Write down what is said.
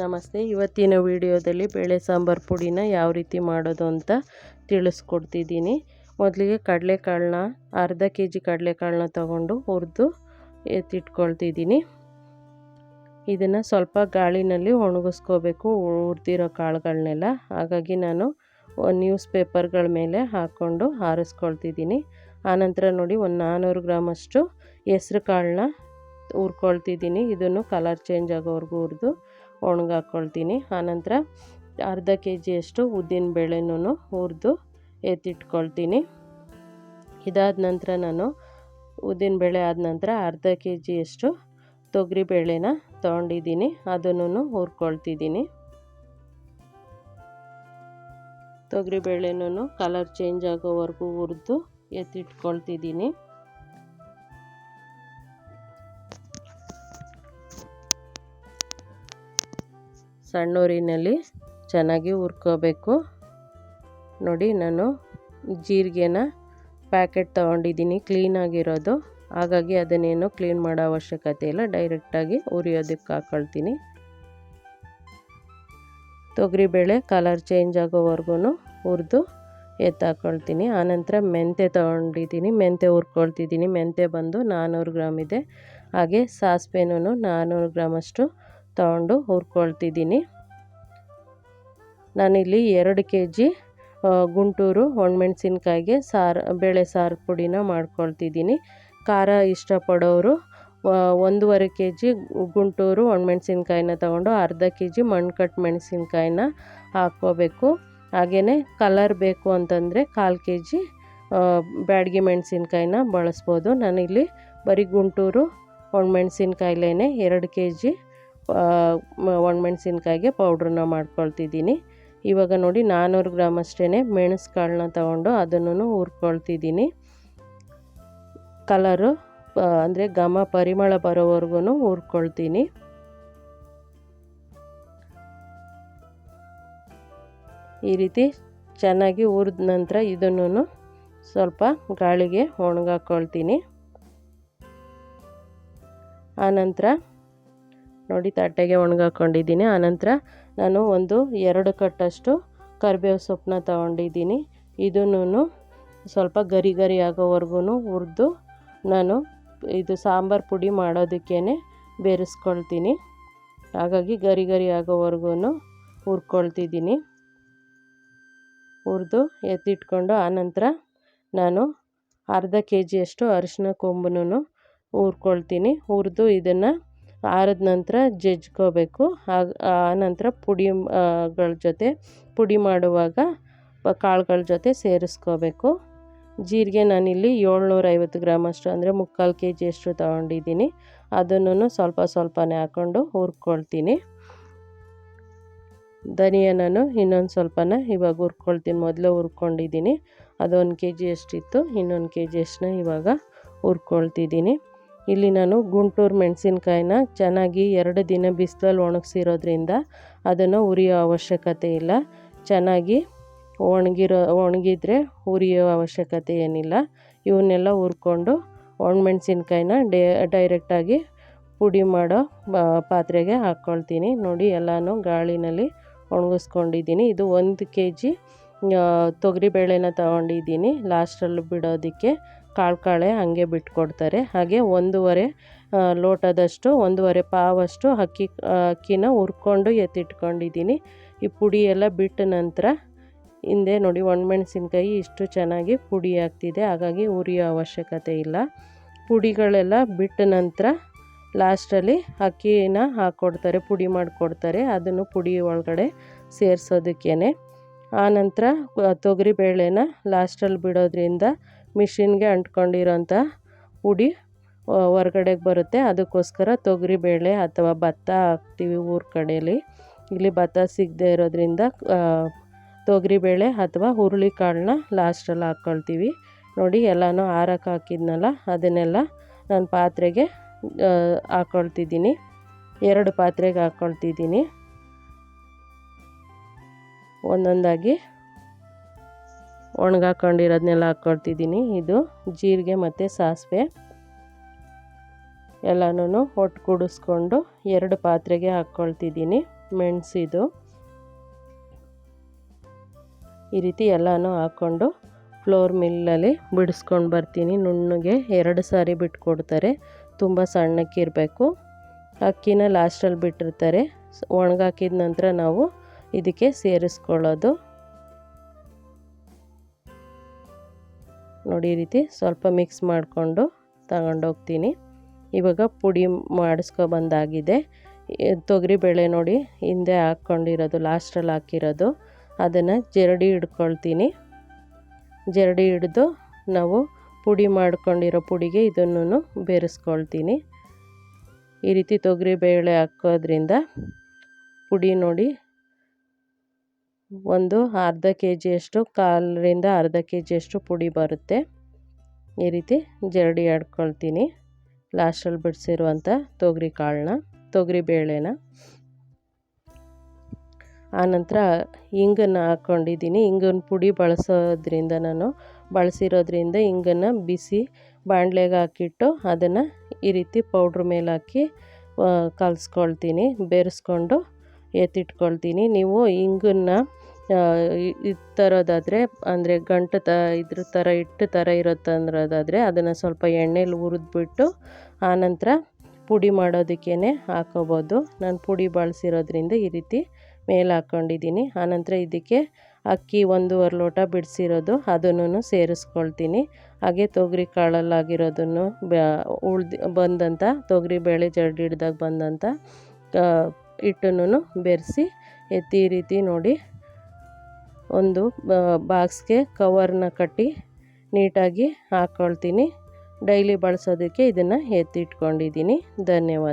ನಮಸ್ತೆ. ಇವತ್ತಿನ ವಿಡಿಯೋದಲ್ಲಿ ಬೇಳೆ ಸಾಂಬಾರು ಪುಡಿನ ಯಾವ ರೀತಿ ಮಾಡೋದು ಅಂತ ತಿಳಿಸ್ಕೊಡ್ತಿದ್ದೀನಿ. ಮೊದಲಿಗೆ ಕಡಲೆಕಾಳನ್ನ, ಅರ್ಧ ಕೆ ಜಿ ಕಡಲೆಕಾಳನ್ನ ತಗೊಂಡು ಹುರಿದು ಎತ್ತಿಟ್ಕೊಳ್ತಿದ್ದೀನಿ. ಇದನ್ನು ಸ್ವಲ್ಪ ಗಾಳಿನಲ್ಲಿ ಒಣಗಿಸ್ಕೋಬೇಕು ಹುರಿದಿರೋ ಕಾಳುಗಳನ್ನೆಲ್ಲ ಹಾಗಾಗಿ ನಾನು ನ್ಯೂಸ್ ಪೇಪರ್ಗಳ ಮೇಲೆ ಹಾಕ್ಕೊಂಡು ಆರಿಸ್ಕೊಳ್ತಿದ್ದೀನಿ. ಆನಂತರ ನೋಡಿ ಒಂದು ನಾನ್ನೂರು ಗ್ರಾಮಷ್ಟು ಹೆಸ್ರು ಕಾಳನ್ನ ಹುರ್ಕೊಳ್ತಿದ್ದೀನಿ. ಇದನ್ನು ಕಲರ್ ಚೇಂಜ್ ಆಗೋವರೆಗೂ ಹುರಿದು ಒಣಗಾಕ್ಕೊಳ್ತೀನಿ ಆನಂತರ ಅರ್ಧ ಕೆ ಜಿಯಷ್ಟು ಉದ್ದಿನ ಬೇಳೆನೂ ಹುರಿದು ಎತ್ತಿಟ್ಕೊಳ್ತೀನಿ. ಇದಾದ ನಂತರ ನಾನು ಉದ್ದಿನ ಬೇಳೆ ಆದ ನಂತರ ಅರ್ಧ ಕೆ ಜಿಯಷ್ಟು ತೊಗರಿ ಬೇಳೆನ ತೊಗೊಂಡಿದ್ದೀನಿ. ಅದನ್ನು ಹುರ್ಕೊಳ್ತಿದ್ದೀನಿ. ತೊಗರಿ ಬೇಳೆನೂ ಕಲರ್ ಚೇಂಜ್ ಆಗೋವರೆಗೂ ಹುರಿದು ಎತ್ತಿಟ್ಕೊಳ್ತಿದ್ದೀನಿ. ಸಣ್ಣೂರಿನಲ್ಲಿ ಚೆನ್ನಾಗಿ ಹುರ್ಕೋಬೇಕು. ನೋಡಿ ನಾನು ಜೀರಿಗೆನ ಪ್ಯಾಕೆಟ್ ತೊಗೊಂಡಿದ್ದೀನಿ ಕ್ಲೀನಾಗಿರೋದು ಹಾಗಾಗಿ ಅದನ್ನೇನು ಕ್ಲೀನ್ ಮಾಡೋ ಅವಶ್ಯಕತೆ ಇಲ್ಲ ಡೈರೆಕ್ಟಾಗಿ ಉರಿಯೋದಕ್ಕೆ ಹಾಕ್ಕೊಳ್ತೀನಿ ತೊಗರಿಬೇಳೆ ಕಲರ್ ಚೇಂಜ್ ಆಗೋವರೆಗೂ ಹುರಿದು ಎತ್ತಾಕೊಳ್ತೀನಿ. ಆನಂತರ ಮೆಂತೆ ತೊಗೊಂಡಿದ್ದೀನಿ ಮೆಂತೆ ಹುರ್ಕೊಳ್ತಿದ್ದೀನಿ. ಮೆಂತೆ ಬಂದು ನಾನ್ನೂರು ಗ್ರಾಮ್ ಇದೆ. ಹಾಗೆ ಸಾಸಿವೆನೂ ನಾನ್ನೂರು ಗ್ರಾಮಷ್ಟು ತೊಗೊಂಡು ಹುರ್ಕೊಳ್ತಿದ್ದೀನಿ. ನಾನಿಲ್ಲಿ ಎರಡು ಕೆ ಜಿ ಗುಂಟೂರು ಒಣಮೆಣ್ಸಿನ್ಕಾಯಿಗೆ ಸಾರು, ಬೇಳೆ ಸಾರು ಪುಡಿನ ಮಾಡ್ಕೊಳ್ತಿದ್ದೀನಿ. ಖಾರ ಇಷ್ಟಪಡೋರು ಒಂದೂವರೆ ಕೆ ಜಿ ಗುಂಟೂರು ಒಣಮೆಣ್ಸಿನ್ಕಾಯಿನ ತಗೊಂಡು ಅರ್ಧ ಕೆ ಜಿ ಮಣ್ಕಟ್ಟು ಕಟ್ ಮೆಣಸಿನ್ಕಾಯಿನ ಹಾಕ್ಕೋಬೇಕು. ಹಾಗೆಯೇ ಕಲರ್ ಬೇಕು ಅಂತಂದರೆ ಕಾಲು ಕೆ ಜಿ ಬ್ಯಾಡಗಿ ಮೆಣಸಿನ್ಕಾಯಿನ ಬಳಸ್ಬೋದು. ನಾನಿಲ್ಲಿ ಬರೀ ಗುಂಟೂರು ಒಣಮೆಣ್ಸಿನ್ಕಾಯಿಲೇ ಎರಡು ಕೆ ಜಿ ಒಣಮೆಣ್ಸಿನ್ಕಾಯಿಗೆ ಪೌಡ್ರನ್ನ ಮಾಡ್ಕೊಳ್ತಿದ್ದೀನಿ. ಇವಾಗ ನೋಡಿ ನಾನ್ನೂರು ಗ್ರಾಮ್ ಅಷ್ಟೇ ಮೆಣಸು ಕಾಳನ್ನ ತೊಗೊಂಡು ಅದನ್ನು ಹುರ್ಕೊಳ್ತಿದ್ದೀನಿ. ಕಲರು ಅಂದರೆ ಘಮ ಪರಿಮಳ ಬರೋವರೆಗೂ ಹುರ್ಕೊಳ್ತೀನಿ. ಈ ರೀತಿ ಚೆನ್ನಾಗಿ ಹುರಿದ ನಂತರ ಇದನ್ನು ಸ್ವಲ್ಪ ಗಾಳಿಗೆ ಒಣಗಾಕೊಳ್ತೀನಿ. ಆನಂತರ ನೋಡಿ, ತಟ್ಟೆಗೆ ಒಣಗಾಕೊಂಡಿದ್ದೀನಿ. ಆನಂತರ ನಾನು ಒಂದು ಎರಡು ಕಟ್ಟಷ್ಟು ಕರಿಬೇವು ಸೊಪ್ಪನ್ನ ತಗೊಂಡಿದ್ದೀನಿ. ಇದನ್ನು ಸ್ವಲ್ಪ ಗರಿ ಗರಿ ಆಗೋವರೆಗೂ ಹುರಿದು ನಾನು ಇದು ಸಾಂಬಾರು ಪುಡಿ ಮಾಡೋದಕ್ಕೇ ಬೇರಿಸ್ಕೊಳ್ತೀನಿ. ಹಾಗಾಗಿ ಗರಿ ಗರಿ ಆಗೋವರೆಗೂ ಹುರ್ಕೊಳ್ತಿದ್ದೀನಿ. ಹುರಿದು ಎತ್ತಿಟ್ಕೊಂಡು ಆನಂತರ ನಾನು ಅರ್ಧ ಕೆ ಜಿಯಷ್ಟು ಅರಿಶಿನ ಕೊಂಬನ್ನು ಹುರ್ಕೊಳ್ತೀನಿ. ಹುರಿದು ಇದನ್ನು ಆರಿದ ನಂತರ ಜಜ್ಕೋಬೇಕು ಆ ನಂತರ ಪುಡಿ ಪುಡಿಗಳ ಜೊತೆ ಪುಡಿ ಮಾಡುವಾಗ ಕಾಳುಗಳ ಜೊತೆ ಸೇರಿಸ್ಕೋಬೇಕು. ಜೀರಿಗೆ ನಾನಿಲ್ಲಿ ಏಳ್ನೂರೈವತ್ತು ಗ್ರಾಮಷ್ಟು ಅಂದರೆ ಮುಕ್ಕಾಲು ಕೆ ಜಿಯಷ್ಟು ತೊಗೊಂಡಿದ್ದೀನಿ. ಅದನ್ನು ಸ್ವಲ್ಪ ಸ್ವಲ್ಪನೇ ಹಾಕ್ಕೊಂಡು ಹುರ್ಕೊಳ್ತೀನಿ. ಧನಿಯಾ ನಾನು ಇನ್ನೊಂದು ಸ್ವಲ್ಪನ ಇವಾಗ ಹುರ್ಕೊಳ್ತೀನಿ. ಮೊದಲೇ ಹುರ್ಕೊಂಡಿದ್ದೀನಿ. ಅದೊಂದು ಕೆ ಜಿ ಅಷ್ಟಿತ್ತು, ಇನ್ನೊಂದು ಕೆ ಜಿ ಅಷ್ಟನ್ನ ಇವಾಗ ಹುರ್ಕೊಳ್ತಿದ್ದೀನಿ. ಇಲ್ಲಿ ನಾನು ಗುಂಟೂರು ಮೆಣಸಿನ್ಕಾಯಿನ ಚೆನ್ನಾಗಿ ಎರಡು ದಿನ ಬಿಸಿಲಲ್ಲಿ ಒಣಗಿಸಿರೋದ್ರಿಂದ ಅದನ್ನು ಉರಿಯೋ ಅವಶ್ಯಕತೆ ಇಲ್ಲ. ಚೆನ್ನಾಗಿ ಒಣಗಿರೋ, ಒಣಗಿದ್ರೆ ಉರಿಯೋ ಅವಶ್ಯಕತೆ ಏನಿಲ್ಲ. ಇವನ್ನೆಲ್ಲ ಹುರ್ಕೊಂಡು ಒಣಮೆಣಸಿನ್ಕಾಯಿನ ಡೇ ಡೈರೆಕ್ಟಾಗಿ ಪುಡಿ ಮಾಡೋ ಪಾತ್ರೆಗೆ ಹಾಕ್ಕೊಳ್ತೀನಿ. ನೋಡಿ, ಎಲ್ಲನೂ ಗಾಳಿನಲ್ಲಿ ಒಣಗಿಸ್ಕೊಂಡಿದ್ದೀನಿ. ಇದು ಒಂದು ಕೆ ಜಿ ತೊಗರಿಬೇಳೆನ ತಗೊಂಡಿದ್ದೀನಿ ಲಾಸ್ಟಲ್ಲಿ ಬಿಡೋದಕ್ಕೆ. ಕಾಳು ಕಾಳೆ ಹಾಗೆ ಬಿಟ್ಕೊಡ್ತಾರೆ. ಹಾಗೆ ಒಂದೂವರೆ ಲೋಟದಷ್ಟು, ಒಂದೂವರೆ ಪಾವಷ್ಟು ಅಕ್ಕಿ ಅಕ್ಕಿನ ಹುರ್ಕೊಂಡು ಎತ್ತಿಟ್ಕೊಂಡಿದ್ದೀನಿ. ಈ ಪುಡಿ ಎಲ್ಲ ಬಿಟ್ಟ ನಂತರ ಹಿಂದೆ ನೋಡಿ ಒಣಮೆಣಸಿನ್ಕಾಯಿ ಇಷ್ಟು ಚೆನ್ನಾಗಿ ಪುಡಿ ಆಗ್ತಿದೆ. ಹಾಗಾಗಿ ಉರಿಯೋ ಅವಶ್ಯಕತೆ ಇಲ್ಲ. ಪುಡಿಗಳೆಲ್ಲ ಬಿಟ್ಟ ನಂತರ ಲಾಸ್ಟಲ್ಲಿ ಅಕ್ಕಿನ ಹಾಕ್ಕೊಡ್ತಾರೆ ಪುಡಿ ಮಾಡಿಕೊಡ್ತಾರೆ. ಅದನ್ನು ಪುಡಿ ಒಳಗಡೆ ಸೇರಿಸೋದಕ್ಕೇ ಆನಂತರ ತೊಗರಿಬೇಳೆನ ಲಾಸ್ಟಲ್ಲಿ ಬಿಡೋದ್ರಿಂದ ಮಿಷಿನ್ಗೆ ಅಂಟ್ಕೊಂಡಿರೋಂಥ ಪುಡಿ ಹೊರ್ಗಡೆಗೆ ಬರುತ್ತೆ. ಅದಕ್ಕೋಸ್ಕರ ತೊಗರಿಬೇಳೆ ಅಥವಾ ಭತ್ತ ಹಾಕ್ತೀವಿ ಊರ ಕಡೆಯಲ್ಲಿ ಇಲ್ಲಿ ಭತ್ತ ಸಿಗದೆ ಇರೋದ್ರಿಂದ ತೊಗರಿಬೇಳೆ ಅಥವಾ ಹುರುಳಿ ಕಾಳನ್ನ ಲಾಸ್ಟಲ್ಲಿ ಹಾಕ್ಕೊಳ್ತೀವಿ ನೋಡಿ, ಎಲ್ಲನೂ ಹಾರಕ್ಕೆ ಹಾಕಿದ್ನಲ್ಲ, ಅದನ್ನೆಲ್ಲ ನಾನು ಪಾತ್ರೆಗೆ ಹಾಕ್ಕೊಳ್ತಿದ್ದೀನಿ ಎರಡು ಪಾತ್ರೆಗೆ ಹಾಕ್ಕೊಳ್ತಿದ್ದೀನಿ ಒಂದೊಂದಾಗಿ ಒಣಗಾಕೊಂಡಿರೋದನ್ನೆಲ್ಲ ಹಾಕ್ಕೊಳ್ತಿದ್ದೀನಿ ಇದು ಜೀರಿಗೆ ಮತ್ತು ಸಾಸಿವೆ ಎಲ್ಲನೂ ಒಟ್ಟು ಕೂಡಿಸ್ಕೊಂಡು ಎರಡು ಪಾತ್ರೆಗೆ ಹಾಕ್ಕೊಳ್ತಿದ್ದೀನಿ. ಮೆಣಸಿದು ಈ ರೀತಿ ಎಲ್ಲನೂ ಹಾಕ್ಕೊಂಡು ಫ್ಲೋರ್ ಮಿಲ್ಲಲ್ಲಿ ಬಿಡಿಸ್ಕೊಂಡು ಬರ್ತೀನಿ. ನುಣ್ಣಗೆ ಎರಡು ಸಾರಿ ಬಿಟ್ಕೊಡ್ತಾರೆ. ತುಂಬ ಸಣ್ಣಕ್ಕಿರಬೇಕು. ಅಕ್ಕಿನ ಲಾಸ್ಟಲ್ಲಿ ಬಿಟ್ಟಿರ್ತಾರೆ. ಒಣಗಾಕಿದ ನಂತರ ನಾವು ಇದಕ್ಕೆ ಸೇರಿಸ್ಕೊಳ್ಳೋದು. ನೋಡಿ, ಈ ರೀತಿ ಸ್ವಲ್ಪ ಮಿಕ್ಸ್ ಮಾಡಿಕೊಂಡು ತಗೊಂಡೋಗ್ತೀನಿ ಇವಾಗ ಪುಡಿ ಮಾಡಿಸ್ಕೊ ಬಂದಾಗಿದೆ. ತೊಗರಿಬೇಳೆ ನೋಡಿ ಹಿಂದೆ ಹಾಕ್ಕೊಂಡಿರೋದು, ಲಾಸ್ಟಲ್ಲಿ ಹಾಕಿರೋದು. ಅದನ್ನು ಜರಡಿ ಹಿಡ್ಕೊಳ್ತೀನಿ. ಜರಡಿ ಹಿಡಿದು ನಾವು ಪುಡಿ ಮಾಡ್ಕೊಂಡಿರೋ ಪುಡಿಗೆ ಇದನ್ನು ಬೇರೆಸ್ಕೊಳ್ತೀನಿ. ಈ ರೀತಿ ತೊಗರಿಬೇಳೆ ಹಾಕೋದ್ರಿಂದ ಪುಡಿ ನೋಡಿ ಒಂದು ಅರ್ಧ ಕೆ ಜಿಯಷ್ಟು ಕಾಲರಿಂದ ಅರ್ಧ ಕೆ ಜಿಯಷ್ಟು ಪುಡಿ ಬರುತ್ತೆ. ಈ ರೀತಿ ಜರಡಿ ಆಡ್ಕೊಳ್ತೀನಿ. ಲಾಸ್ಟಲ್ಲಿ ಬಿಡಿಸಿರುವಂಥ ತೊಗರಿ ಕಾಳನ್ನ, ತೊಗರಿ ಬೇಳೆನ. ಆನಂತರ ಹಿಂಗನ್ನು ಹಾಕ್ಕೊಂಡಿದ್ದೀನಿ ಹಿಂಗನ್ನು ಪುಡಿ ಬಳಸೋದ್ರಿಂದ ನಾನು, ಬಳಸಿರೋದ್ರಿಂದ ಹಿಂಗನ್ನು ಬಿಸಿ ಬಾಣಲೆಗೆ ಹಾಕಿಟ್ಟು ಅದನ್ನು ಈ ರೀತಿ ಪೌಡ್ರ್ ಮೇಲೆ ಹಾಕಿ ಕಲಿಸ್ಕೊಳ್ತೀನಿ. ಬೆರೆಸ್ಕೊಂಡು ಎತ್ತಿಟ್ಕೊಳ್ತೀನಿ. ನೀವು ಹಿಂಗನ್ನು ಇದು ತರೋದಾದರೆ, ಅಂದರೆ ಗಂಟು ತ, ಇದ್ರ ಥರ ಹಿಟ್ಟು ಥರ ಇರುತ್ತಂದ್ರದಾದರೆ ಅದನ್ನು ಸ್ವಲ್ಪ ಎಣ್ಣೆಲಿ ಹುರಿದ್ಬಿಟ್ಟು ಆನಂತರ ಪುಡಿ ಮಾಡೋದಕ್ಕೇ ಹಾಕೋಬೋದು. ನಾನು ಪುಡಿ ಬಳಸಿರೋದ್ರಿಂದ ಈ ರೀತಿ ಮೇಲೆ ಹಾಕ್ಕೊಂಡಿದ್ದೀನಿ ಆನಂತರ ಇದಕ್ಕೆ ಅಕ್ಕಿ ಒಂದೂವರೆ ಲೋಟ ಬಿಡಿಸಿರೋದು ಅದನ್ನು ಸೇರಿಸ್ಕೊಳ್ತೀನಿ. ಹಾಗೆ ತೊಗರಿ ಕಾಳಲ್ಲಾಗಿರೋದನ್ನು ಉಳ್ದು ಬಂದಂಥ ತೊಗರಿ ಬೇಳೆ ಜಡ್ಡಿಡ್ದಾಗ ಬಂದಂಥ ಹಿಟ್ಟನ್ನು ಬೆರೆಸಿ ಎತ್ತಿ ಈ ರೀತಿ ನೋಡಿ ಒಂದು ಬಾಕ್ಸ್ಗೆ ಕವರ್ನ ಕಟ್ಟಿ ನೀಟಾಗಿ ಹಾಕ್ಕೊಳ್ತೀನಿ ಡೈಲಿ ಬಳಸೋದಕ್ಕೆ ಇದನ್ನು ಎತ್ತಿಟ್ಕೊಂಡಿದ್ದೀನಿ. ಧನ್ಯವಾದ.